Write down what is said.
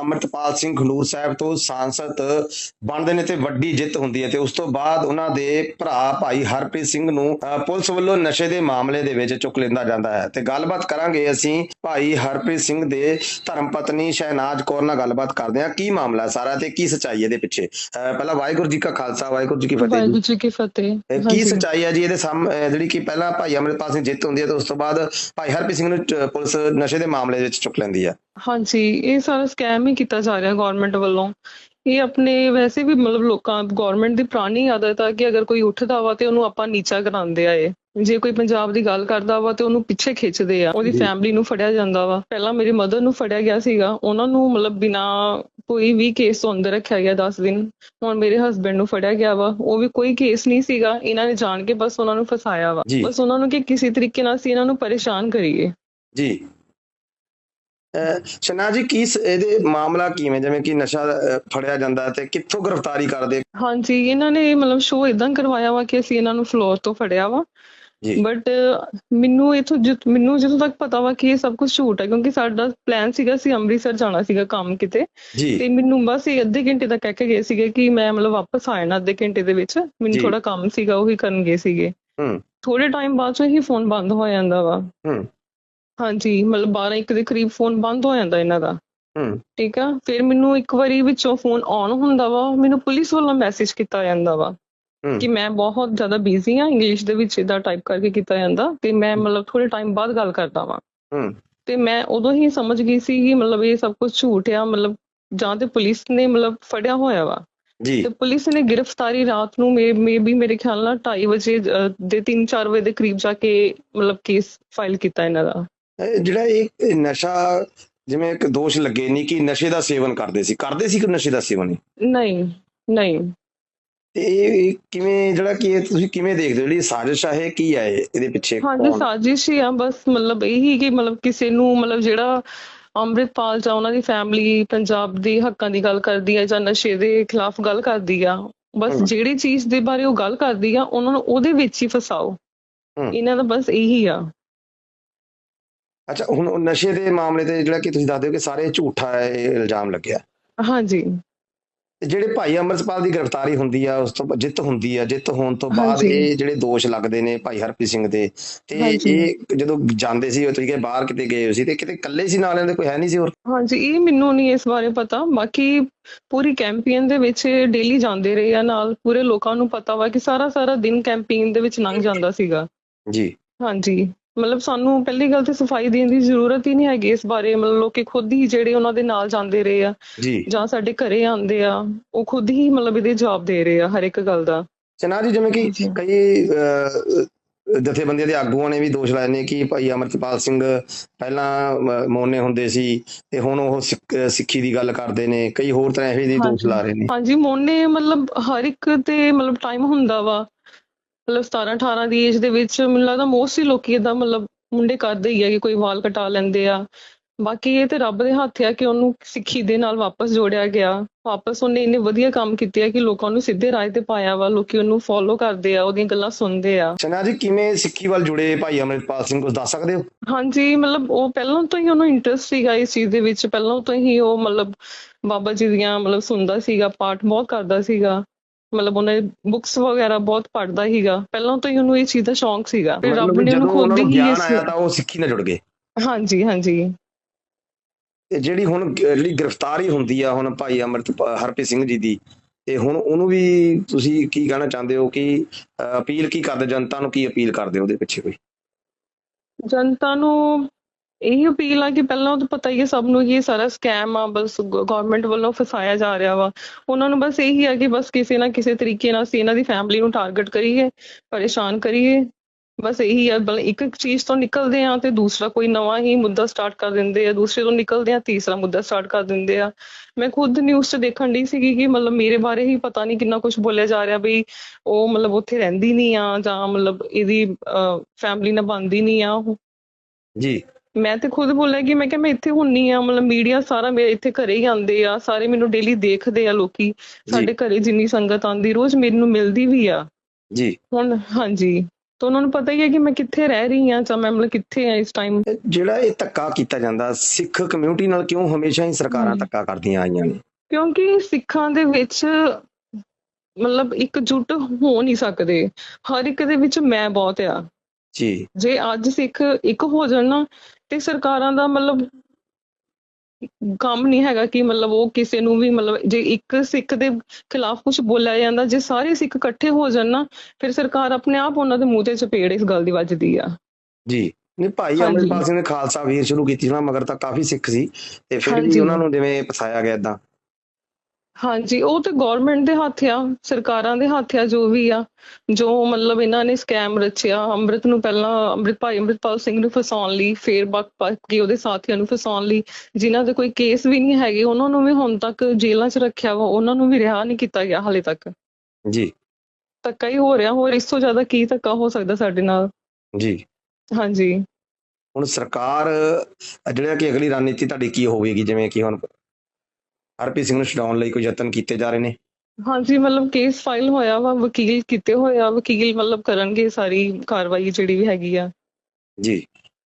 ਅਮਰਤਪਾਲ ਸਿੰਘ ਖਡੂਰ ਸਾਹਿਬ ਤੋਂ ਸਾਂਸਦ ਬਣਦੇ ਨੇ ਤੇ ਵੱਡੀ ਜਿੱਤ ਹੁੰਦੀ ਹੈ ਤੇ ਉਸ ਤੋਂ ਬਾਅਦ ਉਹਨਾਂ ਦੇ ਭਰਾ ਭਾਈ ਹਰਪ੍ਰੀਤ ਸਿੰਘ ਨੂੰ ਪੁਲਿਸ ਵੱਲੋਂ ਨਸ਼ੇ ਦੇ ਮਾਮਲੇ ਦੇ ਵਿੱਚ ਚੁੱਕ ਲੈਂਦਾ ਜਾਂਦਾ ਹੈ ਤੇ ਗੱਲਬਾਤ ਕਰਾਂਗੇ ਅਸੀਂ ਭਾਈ ਹਰਪ੍ਰੀਤ ਸਿੰਘ ਦੇ ਧਰਮ ਪਤਨੀ ਸ਼ਹਿਨਾਜ਼ ਕੌਰ ਨਾਲ ਗੱਲਬਾਤ ਕਰਦੇ ਹਾਂ। ਕੀ ਮਾਮਲਾ ਸਾਰਾ ਤੇ ਕੀ ਸੱਚਾਈ ਹੈ ਇਹਦੇ ਪਿੱਛੇ? ਪਹਿਲਾਂ ਵਾਹਿਗੁਰੂ ਜੀ ਕਾ ਖਾਲਸਾ ਵਾਹਿਗੁਰੂ ਜੀ ਕੀ ਫਤਿਹ ਵਾਹਿਗੁਰੂ ਜੀ ਕੀ ਫਤਿਹ। ਕੀ। ਸੱਚਾਈ ਹੈ ਜੀ ਇਹਦੇ ਜਿਹੜੀ ਕਿ ਪਹਿਲਾਂ ਭਾਈ ਅਮਰਤਪਾਲ ਸਿੰਘ ਜਿੱਤ ਹੁੰਦੀ ਹੈ ਤੇ ਉਸ ਤੋਂ ਬਾਅਦ ਭਾਈ ਹਰਪ੍ਰੀਤ ਸਿੰਘ ਨੂੰ ਪੁਲਿਸ ਨਸ਼ੇ ਦੇ ਮਾਮਲੇ ਵਿੱਚ ਚੁੱਕ ਲੈਂਦੀ ਹੈ। ਹਾਂਜੀ ਇਹ ਸਾਰਾ ਸਕੈਮ ਹੀ ਕੀਤਾ ਜਾ ਰਿਹਾ ਗਵਰਨਮੈਂਟ ਵੱਲੋਂ। ਇਹ ਆਪਣੇ ਵੈਸੇ ਵੀ ਮਤਲਬ ਲੋਕਾਂ ਗਵਰਨਮੈਂਟ ਦੀ ਪੁਰਾਣੀ ਆਦਤ ਆ ਕਿ ਅਗਰ ਕੋਈ ਉੱਠਦਾ ਵਾ ਤੇ ਉਹਨੂੰ ਆਪਾਂ ਨੀਚਾ ਕਰਾਉਂਦੇ ਆ ਇਹ। ਜੇ ਕੋਈ ਪੰਜਾਬ ਦੀ ਗੱਲ ਕਰਦਾ ਵਾ ਤੇ ਉਹਨੂੰ ਪਿੱਛੇ ਖਿੱਚਦੇ ਆ ਉਹਦੀ। ਫੈਮਿਲੀ ਨੂੰ ਫੜਿਆ ਜਾਂਦਾ ਵਾ। ਪਹਿਲਾਂ ਮੇਰੀ ਮਦਰ ਨੂੰ ਫੜਿਆ ਗਿਆ ਸੀਗਾ ਉਹਨਾਂ ਨੂੰ ਮਤਲਬ ਬਿਨਾ ਕੋਈ ਵੀ ਕੇਸ ਤੋਂ ਅੰਦਰ ਰੱਖਿਆ ਗਿਆ 10 ਦਿਨ। ਹੁਣ ਮੇਰੇ ਹਸਬੰਡ ਨੂੰ ਫੜਿਆ ਗਿਆ ਵਾ ਉਹ ਵੀ ਕੋਈ ਕੇਸ ਨਹੀਂ ਸੀਗਾ ਇਹਨਾਂ ਨੇ ਜਾਣ ਕੇ ਬਸ ਉਹਨਾਂ ਨੂੰ ਫਸਾਇਆ ਵਾ। ਬਸ ਉਹਨਾਂ ਨੂੰ ਕਿ ਕਿਸੇ ਤਰੀਕੇ ਨਾਲ ਅਸੀਂ ਇਹਨਾਂ ਨੂੰ ਪਰੇਸ਼ਾਨ ਕਰੀਏ। ਜੀ। ਸ਼ਨਾ ਜੀ ਕੀ ਸ- ਇਹਦੇ ਮਾਮਲਾ ਕਿਵੇਂ? ਜਿਵੇਂ ਕਿ ਨਸ਼ਾ ਫੜਿਆ ਜਾਂਦਾ ਤੇ ਕਿੱਥੋਂ ਗ੍ਰਿਫਤਾਰੀ ਕਰਦੇ? ਹਾਂਜੀ ਇਹਨਾਂ ਨੇ ਮਤਲਬ ਸ਼ੋਅ ਇਦਾਂ ਕਰਵਾਇਆ ਵਾ ਕਿ ਅਸੀਂ ਇਹਨਾਂ ਨੂੰ ਫਲੋਰ ਤੋਂ ਫੜਿਆ ਵਾ। ਬਟ ਮੈਨੂੰ ਇਥੋਂ ਮੈਨੂੰ ਜਦੋਂ ਤੱਕ ਪਤਾ ਵਾ ਕਿ ਇਹ ਸਭ ਕੁਝ ਝੂਠ ਹੈ ਕਿਉਂਕਿ ਸਾਡਾ ਪਲਾਨ ਸੀਗਾ ਅਸੀਂ ਅੰਮ੍ਰਿਤਸਰ ਜਾਣਾ ਸੀਗਾ ਕੰਮ ਕਿਤੇ। ਤੇ ਮੈਨੂੰ ਬਸ ਇਹ ਅੱਧੇ ਘੰਟੇ ਤੱਕ ਕਹਿ ਕੇ ਗਏ ਸੀਗੇ ਕਿ ਮੈਂ ਮਤਲਬ ਵਾਪਸ ਆ ਜਾਣਾ ਅੱਧੇ ਘੰਟੇ ਦੇ ਵਿੱਚ। ਮੈਨੂੰ। ਥੋੜਾ ਕੰਮ ਸੀਗਾ ਉਹ ਹੀ ਕਰਨ ਗਏ ਸੀਗੇ। ਹੂੰ। ਥੋੜੇ ਟਾਈਮ ਬਾਅਦ ਚੋਂ ਹੀ ਫੋਨ ਬੰਦ ਹੋ ਜਾਂਦਾ ਵਾ। ਹੂੰ। ਹਾਂਜੀ ਮਤਲਬ 12 ਇੱਕ ਦੇ ਕਰੀਬ ਫੋਨ ਬੰਦ ਹੋ ਜਾਂਦਾ ਇਹਨਾਂ ਦਾ। ਹੂੰ। ਠੀਕ ਆ? ਫਿਰ ਮੈਨੂੰ ਇੱਕ ਵਾਰੀ ਵਿੱਚੋਂ ਫੋਨ ਆਨ ਹੁੰਦਾ ਵਾ ਮੈਨੂੰ ਪੁਲਿਸ ਵੱਲੋਂ ਮੈਸੇਜ ਕੀਤਾ ਜਾਂਦਾ ਵਾ ਕਿ ਮੈਂ ਬਹੁਤ ਜ਼ਿਆਦਾ ਬਿਜ਼ੀ ਆ ਇੰਗਲਿਸ਼ ਦੇ ਵਿੱਚ ਇਹਦਾ ਟਾਈਪ ਕਰਕੇ ਕੀਤਾ ਜਾਂਦਾ ਤੇ ਮੈਂ ਮਤਲਬ ਥੋੜੇ ਟਾਈਮ ਬਾਅਦ ਗੱਲ ਕਰਦਾ ਵਾਂ। ਹੂੰ। ਤੇ ਮੈਂ ਉਦੋਂ ਹੀ ਸਮਝ ਗਈ ਸੀ ਕਿ ਮਤਲਬ ਇਹ ਸਭ ਕੁਝ ਝੂਠ ਆ ਮਤਲਬ ਜਾਂ ਤੇ ਪੁਲਿਸ ਨੇ ਮਤਲਬ ਫੜਿਆ ਹੋਇਆ ਵਾ। ਜੀ। ਤੇ ਪੁਲਿਸ ਨੇ ਗ੍ਰਿਫਤਾਰੀ ਰਾਤ ਨੂੰ ਮੇ ਮੇਬੀ ਮੇਰੇ ਖਿਆਲ ਨਾਲ 2:30 ਵਜੇ ਦੇ 3-4 ਵਜੇ ਦੇ ਕਰੀਬ ਜਾ ਕੇ ਮਤਲਬ ਕੇਸ ਫਾਈਲ ਕੀਤਾ ਇਹਨਾਂ ਦਾ। ਜਿਹੜਾ ਇਹ ਨਸ਼ਾ ਜਿਵੇਂ ਇੱਕ ਦੋਸ਼ ਲੱਗੇ ਨਹੀਂ ਕਿ ਨਸ਼ੇ ਦਾ ਸੇਵਨ ਕਰਦੇ ਸੀ ਕਰਦੇ ਸੀ ਕਿ ਨਸ਼ੇ ਦਾ ਸੇਵਨ ਨਹੀਂ ਨਹੀਂ ਨਹੀਂ ਤੇ ਇਹ ਕਿਵੇਂ ਜਿਹੜਾ ਕਿ ਤੁਸੀਂ ਕਿਵੇਂ ਦੇਖਦੇ ਹੋ ਜਿਹੜੀ ਸਾਜ਼ਿਸ਼ ਆ ਇਹ ਕੀ ਹੈ ਇਹ? ਇਹਦੇ ਪਿੱਛੇ ਹਾਂਜੀ ਸਾਜ਼ਿਸ਼ ਹੀ ਆ ਬਸ ਮਤਲਬ ਇਹੀ ਕਿ ਮਤਲਬ ਕਿਸੇ ਨੂੰ ਮਤਲਬ ਜਿਹੜਾ ਅੰਮ੍ਰਿਤਪਾਲ ਜਾਂ ਉਹਨਾਂ ਦੀ ਫੈਮਿਲੀ ਪੰਜਾਬ ਦੇ ਹੱਕਾਂ ਦੀ ਗੱਲ ਕਰਦੀ ਹੈ ਜਾਂ ਨਸ਼ੇ ਦੇ ਖਿਲਾਫ ਗੱਲ ਕਰਦੀ ਆ ਬਸ। ਜਿਹੜੀ ਚੀਜ਼ ਦੇ ਬਾਰੇ ਉਹ ਗੱਲ ਕਰਦੀ ਆ ਉਹਨਾਂ ਨੂੰ ਉਹਦੇ ਵਿੱਚ ਹੀ ਫਸਾਓ। ਇਹਨਾਂ ਦਾ ਬਸ ਇਹੀ ਆ ਅੱਛਾ ਹੁਣ ਨਸ਼ੇ ਦੇ ਮਾਮਲੇ ਤੇ ਜਿਹੜਾ ਕਿ ਤੁਸੀਂ ਦੱਸਦੇ ਹੋ ਕਿ ਸਾਰੇ ਝੂਠਾ ਹੈ ਇਹ ਇਲਜ਼ਾਮ ਲੱਗਿਆ। ਹਾਂਜੀ। ਤੇ ਜਿਹੜੇ ਭਾਈ ਅਮਰਪਾਲ ਦੀ ਗ੍ਰਿਫਤਾਰੀ ਹੁੰਦੀ ਆ ਉਸ ਤੋਂ ਜਿੱਤ ਹੁੰਦੀ ਆ ਜਿੱਤ ਹੋਣ ਤੋਂ ਬਾਅਦ। ਇਹ ਜਿਹੜੇ ਦੋਸ਼ ਲੱਗਦੇ ਨੇ ਭਾਈ ਹਰਪ੍ਰੀਤ ਸਿੰਘ ਦੇ ਤੇ। ਇਹ ਜਦੋਂ ਜਾਂਦੇ ਸੀ ਤੁਸੀਂ ਕਿ ਬਾਹਰ ਕਿਤੇ ਗਏ ਸੀ ਤੇ ਕਿਤੇ ਇਕੱਲੇ ਸੀ ਨਾਲ ਇਹਦੇ ਕੋਈ ਹੈ ਨਹੀਂ ਸੀ ਹੋਰ? ਹਾਂਜੀ ਇਹ ਮੈਨੂੰ ਨਹੀਂ ਇਸ ਬਾਰੇ ਪਤਾ। ਬਾਕੀ ਪੂਰੀ ਕੈਂਪੇਨ ਦੇ ਵਿੱਚ ਡੇਲੀ ਜਾਂਦੇ ਰਹੇ ਆ ਨਾਲ। ਪੂਰੇ ਲੋਕਾਂ ਨੂੰ ਪਤਾ ਵਾ ਕਿ ਸਾਰਾ ਸਾਰਾ ਦਿਨ ਕੈਂਪੇਨ ਦੇ ਵਿੱਚ ਲੰਘ ਜਾਂਦਾ ਸੀਗਾ। ਜੀ। ਹਾਂਜੀ। ਮਤਲਬ ਸਾਨੂੰ ਪਹਿਲੀ ਗੱਲ ਤੇ ਸਫ਼ਾਈ ਦੇਣ ਦੀ ਜ਼ਰੂਰਤ ਹੀ ਨਹੀਂ ਹੈਗੀ ਇਸ ਬਾਰੇ ਮਤਲਬ ਲੋਕੀ ਖੁਦ ਹੀ ਜਿਹੜੇ ਉਹਨਾਂ ਦੇ ਨਾਲ ਜਾਂਦੇ ਰਹੇ ਆ ਜੀ ਸਾਡੇ ਘਰੇ ਆਉਂਦੇ ਆ ਉਹ ਖੁਦ ਹੀ ਮਤਲਬ ਇਹਦੇ ਜਵਾਬ ਦੇ ਰਹੇ ਆ ਹਰ ਇੱਕ ਗੱਲ ਦਾ ਚਨਾ ਜੀ ਜਿਵੇਂ ਕਿ। ਕਈ ਜਥੇਬੰਦੀਆਂ ਦੇ ਆਗੂਆਂ ਨੇ ਵੀ ਦੋਸ਼ ਲਾਏ ਨੇ ਕਿ ਭਾਈ ਅਮਰਪਾਲ ਸਿੰਘ ਪਹਿਲਾਂ ਮੋਨੇ ਹੁੰਦੇ ਸੀ ਤੇ ਹੁਣ ਉਹ ਸਿੱਖ- ਦੀ ਗੱਲ ਕਰਦੇ ਨੇ ਕਈ ਹੋਰ ਤਰ੍ਹਾਂ ਇਹੋ ਜਿਹੇ ਦੋਸ਼। ਲਾ ਰਹੇ ਨੇ ਹਾਂਜੀ ਮੋਨੇ ਮਤਲਬ ਹਰ ਇੱਕ ਤੇ ਮਤਲਬ ਟਾਈਮ ਹੁੰਦਾ ਵਾ ਮਤਲਬ 17 18 ਦੀ ਏਜ ਦੇ ਵਿੱਚ ਮੈਨੂੰ ਲੱਗਦਾ ਮੋਸਟਲੀ ਲੋਕੀ ਇਦਾਂ ਮਤਲਬ ਮੁੰਡੇ ਕਰਦੇ ਹੀ ਆ ਕਿ ਕੋਈ ਵਾਲ ਕਟਾ ਲੈਂਦੇ ਆ। ਬਾਕੀ ਇਹ ਤੇ ਰੱਬ ਦੇ ਹੱਥ ਆ ਕਿ ਉਹਨੂੰ ਸਿੱਖੀ ਦੇ ਨਾਲ ਵਾਪਸ ਜੋੜਿਆ ਗਿਆ। ਵਾਪਸ ਉਹਨੇ ਇੰਨੇ ਵਧੀਆ ਕੰਮ ਕੀਤੇ ਆ ਕਿ ਲੋਕਾਂ ਨੂੰ ਸਿੱਧੇ ਰਾਹ ਤੇ ਪਾਇਆ ਵਾ ਲੋਕੀ ਉਹਨੂੰ ਫੋਲੋ ਕਰਦੇ ਆ ਉਹਦੀਆਂ ਗੱਲਾਂ ਸੁਣਦੇ ਆ। ਚਨਾ ਜੀ ਕਿਵੇਂ ਸਿੱਖੀ ਵੱਲ ਜੁੜੇ ਭਾਈ ਅਮਰਪਾਲ ਸਿੰਘ ਕੁਝ ਦੱਸ ਸਕਦੇ ਹੋ? ਹਾਂਜੀ ਮਤਲਬ ਉਹ ਪਹਿਲਾਂ ਤੋਂ ਹੀ ਉਹਨੂੰ ਇੰਟਰਸਟ ਸੀਗਾ ਇਸ ਚੀਜ਼ ਦੇ ਵਿੱਚ। ਪਹਿਲਾਂ ਤੋਂ ਹੀ ਉਹ ਮਤਲਬ ਬਾਬਾ ਜੀ ਦੀਆਂ ਮਤਲਬ ਸੁਣਦਾ ਸੀਗਾ ਪਾਠ ਬਹੁਤ ਕਰਦਾ ਸੀਗਾ। ਮਤਲਬ ਉਹਨੇ ਬੁੱਕਸ ਵਗੈਰਾ ਬਹੁਤ ਪੜ੍ਹਦਾ ਸੀਗਾ। ਪਹਿਲਾਂ ਤੋਂ ਹੀ ਉਹਨੂੰ ਇਹ ਚੀਜ਼ ਦਾ ਸ਼ੌਂਕ ਸੀਗਾ। ਫਿਰ ਰੱਬ ਨੇ ਉਹਨੂੰ ਖੁਦ ਹੀ ਗਿਆਨ ਆਇਆ ਤਾਂ ਉਹ ਸਿੱਖੀ ਨਾਲ ਜੁੜ ਗਏ। ਹਾਂਜੀ ਹਾਂਜੀ। ਤੇ ਜਿਹੜੀ ਹੁਣ ਜਿਹੜੀ ਗ੍ਰਿਫਤਾਰੀ ਹੁੰਦੀ ਆ ਹੁਣ ਭਾਈ ਅਮਰਤ ਹਰਪ੍ਰੀਤ ਸਿੰਘ ਜੀ ਦੀ ਤੇ ਹੁਣ ਉਹਨੂੰ ਵੀ ਤੁਸੀਂ ਕੀ ਕਹਿਣਾ ਚਾਹੁੰਦੇ ਹੋ ਕਿ ਅਪੀਲ ਕੀ ਕਰਦੇ ਜਨਤਾ ਨੂੰ ਕੀ ਅਪੀਲ ਕਰਦੇ ਉਹਦੇ ਪਿੱਛੇ ਕੋਈ? ਜਨਤਾ ਨੂੰ ਇਹੀ ਅਪੀਲ ਆ ਕਿ ਪਹਿਲਾਂ ਤਾਂ ਪਤਾ ਹੀ ਹੈ ਸਭ ਨੂੰ ਕਿ ਇਹ ਸਾਰਾ ਸਕੈਮ ਆ, ਬਸ ਗਵਰਨਮੈਂਟ ਵੱਲੋਂ ਫਸਾਇਆ ਜਾ ਰਿਹਾ ਵਾ। ਉਹਨਾਂ ਨੂੰ ਬਸ ਇਹੀ ਆ ਕਿ ਬਸ ਕਿਸੇ ਨਾ ਕਿਸੇ ਤਰੀਕੇ ਨਾਲ ਅਸੀਂ ਇਹਨਾਂ ਦੀ ਫੈਮਿਲੀ ਨੂੰ ਟਾਰਗੇਟ ਕਰੀਏ, ਪਰੇਸ਼ਾਨ ਕਰੀਏ। ਬਸ ਇਹੀ ਆ ਇੱਕ ਇੱਕ ਚੀਜ਼ ਤੋਂ ਨਿਕਲਦੇ ਆ ਤੇ ਦੂਸਰਾ ਕੋਈ ਨਵਾਂ ਹੀ ਮੁੱਦਾ ਸਟਾਰਟ ਕਰ ਦਿੰਦੇ ਆ। ਦੂਸਰੇ ਤੋਂ ਨਿਕਲਦੇ ਆ ਤੀਸਰਾ ਮੁੱਦਾ ਸਟਾਰਟ ਕਰ ਦਿੰਦੇ ਆ। ਮੈਂ ਖੁਦ ਨਿਊਜ਼ 'ਚ ਦੇਖਣ ਦੀ ਸੀਗੀ ਕਿ ਮਤਲਬ ਮੇਰੇ ਬਾਰੇ ਹੀ ਪਤਾ ਨਹੀਂ ਕਿੰਨਾ ਕੁਝ ਬੋਲਿਆ ਜਾ ਰਿਹਾ ਬਈ ਉਹ ਮਤਲਬ ਉੱਥੇ ਰਹਿੰਦੀ ਨਹੀਂ ਆ ਜਾਂ ਮਤਲਬ ਇਹਦੀ ਫੈਮਿਲੀ ਨਾਲ ਬਣਦੀ ਨਹੀਂ ਆ ਉਹ। ਜੀ। ਮੈਂ ਤੇ ਖੁਦ ਬੋਲਿਆ ਕਿ ਮੈਂ ਕਿਹਾ ਮੈਂ ਇੱਥੇ ਹੁੰਨੀ ਆ ਮਤਲਬ ਮੀਡੀਆ ਸਾਰਾ ਮੇਰੇ ਇੱਥੇ ਘਰੇ ਹੀ ਆਉਂਦੇ ਆ ਸਾਰੇ ਮੈਨੂੰ ਡੇਲੀ ਦੇਖਦੇ ਆ ਲੋਕੀ ਸਾਡੇ ਘਰੇ ਜਿੰਨੀ ਸੰਗਤ ਆਉਂਦੀ ਰੋਜ਼ ਮੈਨੂੰ ਮਿਲਦੀ ਵੀ ਆ। ਜੀ। ਹੁਣ ਹਾਂਜੀ। ਤਾਂ ਉਹਨਾਂ ਨੂੰ ਪਤਾ ਹੀ ਹੈ ਕਿ ਮੈਂ ਕਿੱਥੇ ਰਹਿ ਰਹੀ ਹਾਂ ਜਾਂ ਮੈਂ ਮਤਲਬ ਕਿੱਥੇ ਆ ਇਸ ਟਾਈਮ ਜਿਹੜਾ ਇਹ ਧੱਕਾ ਕੀਤਾ ਜਾਂਦਾ ਸਿੱਖ ਕਮਿਊਨਿਟੀ ਨਾਲ ਕਿਉਂ ਹਮੇਸ਼ਾ ਹੀ ਸਰਕਾਰਾਂ। ਧੱਕਾ ਕਰਦੀਆਂ ਆਈਆਂ ਨੇ? ਕਿਉਂਕਿ ਸਿੱਖਾਂ ਦੇ ਵਿੱਚ ਮਤਲਬ ਇਕਜੁੱਟ ਹੋ ਨਹੀਂ ਸਕਦੇ। ਹਰ ਇੱਕ ਦੇ ਵਿੱਚ ਮੈਂ ਬਹੁਤ ਆ। ਜੀ। ਜੇ ਅੱਜ ਸਿੱਖ ਇੱਕ ਹੋ ਜਾਣ ਨਾ ਤੇ ਸਰਕਾਰਾਂ ਦਾ ਮਤਲਬ ਕੰਮ ਨਹੀਂ ਹੈਗਾ ਕਿ ਮਤਲਬ ਉਹ ਕਿਸੇ ਨੂੰ ਵੀ ਮਤਲਬ ਜੇ ਇੱਕ ਸਿੱਖ ਦੇ ਖਿਲਾਫ ਕੁਝ ਬੋਲਿਆ ਜਾਂਦਾ ਜੇ ਸਾਰੇ ਸਿੱਖ ਇਕੱਠੇ ਹੋ ਜਾਣ ਨਾ ਫਿਰ ਸਰਕਾਰ ਆਪਣੇ ਆਪ ਉਹਨਾਂ ਦੇ ਮੂੰਹ ਤੇ ਚਪੇੜ ਇਸ ਗੱਲ ਦੀ ਵੱਜਦੀ ਆ ਜੀ ਨਹੀਂ ਭਾਈ। ਅਮਰਪਾਲ ਸਿੰਘ ਨੇ ਖਾਲਸਾ ਵੀਰ ਸ਼ੁਰੂ ਕੀਤੀ ਸੀ ਨਾ ਮਗਰ ਤਾਂ ਕਾਫੀ ਸਿੱਖ ਸੀ ਤੇ ਫਿਰ ਵੀ। ਉਹਨਾਂ ਨੂੰ ਜਿਵੇਂ ਫਸਾਇਆ ਗਿਆ ਇਦਾਂ ਹਾਂਜੀ ਉਹ ਤੇ ਗਵਰਨਮੈਂਟ ਦੇ ਹੱਥ ਆ ਸਰਕਾਰਾਂ ਦੇ ਹੱਥ ਆ ਜੋ ਵੀ ਆ। ਜੋ ਮਤਲਬ ਇਹਨਾਂ ਨੇ ਸਕੈਮ ਰਚਿਆ ਅੰਮ੍ਰਿਤ ਨੂੰ ਪਹਿਲਾਂ ਅੰਮ੍ਰਿਤ ਭਾਈ ਅੰਮ੍ਰਿਤਪਾਲ ਸਿੰਘ ਨੂੰ ਫਸਾਉਣ ਲਈ ਫੇਰ ਬਕ ਬਾਕੀ ਉਹਦੇ ਸਾਥੀਆਂ ਨੂੰ ਫਸਾਉਣ ਲਈ ਜਿਨ੍ਹਾਂ ਦੇ ਕੋਈ ਕੇਸ ਵੀ ਨਹੀਂ ਹੈਗੇ ਉਹਨਾਂ ਨੂੰ ਵੀ ਹੁਣ ਤੱਕ ਜੇਲ੍ਹਾਂ 'ਚ ਰੱਖਿਆ ਵਾ ਉਹਨਾਂ ਨੂੰ ਵੀ ਰਿਹਾ ਨਹੀਂ ਕੀਤਾ ਗਿਆ ਹਾਲੇ ਤੱਕ। ਜੀ। ਧੱਕਾ ਹੀ ਹੋ ਰਿਹਾ ਹੋਰ ਇਸ ਤੋਂ ਜ਼ਿਆਦਾ ਕੀ ਧੱਕਾ ਹੋ ਸਕਦਾ ਸਾਡੇ ਨਾਲ? ਜੀ। ਹਾਂਜੀ। ਹੁਣ ਸਰਕਾਰ ਜਿਹੜਾ ਕਿ ਅਗਲੀ ਰਣਨੀਤੀ ਤੁਹਾਡੀ ਕੀ ਹੋਵੇਗੀ ਜਿਵੇਂ ਕਿ ਹੁਣ ਹਰਪ੍ਰੀਤ ਸਿੰਘ ਨੂੰ ਛਡਾਉਣ ਲਈ ਕੋਈ ਯਤਨ ਕੀਤੇ ਜਾ ਰਹੇ ਨੇ? ਹਾਂਜੀ ਮਤਲਬ ਕੇਸ ਫਾਈਲ ਹੋਇਆ ਵਾ ਵਕੀਲ ਕੀਤੇ ਹੋਏ ਆ ਵਕੀਲ ਮਤਲਬ ਕਰਨਗੇ ਸਾਰੀ ਕਾਰਵਾਈ ਜਿਹੜੀ ਵੀ ਹੈਗੀ ਆ। ਜੀ।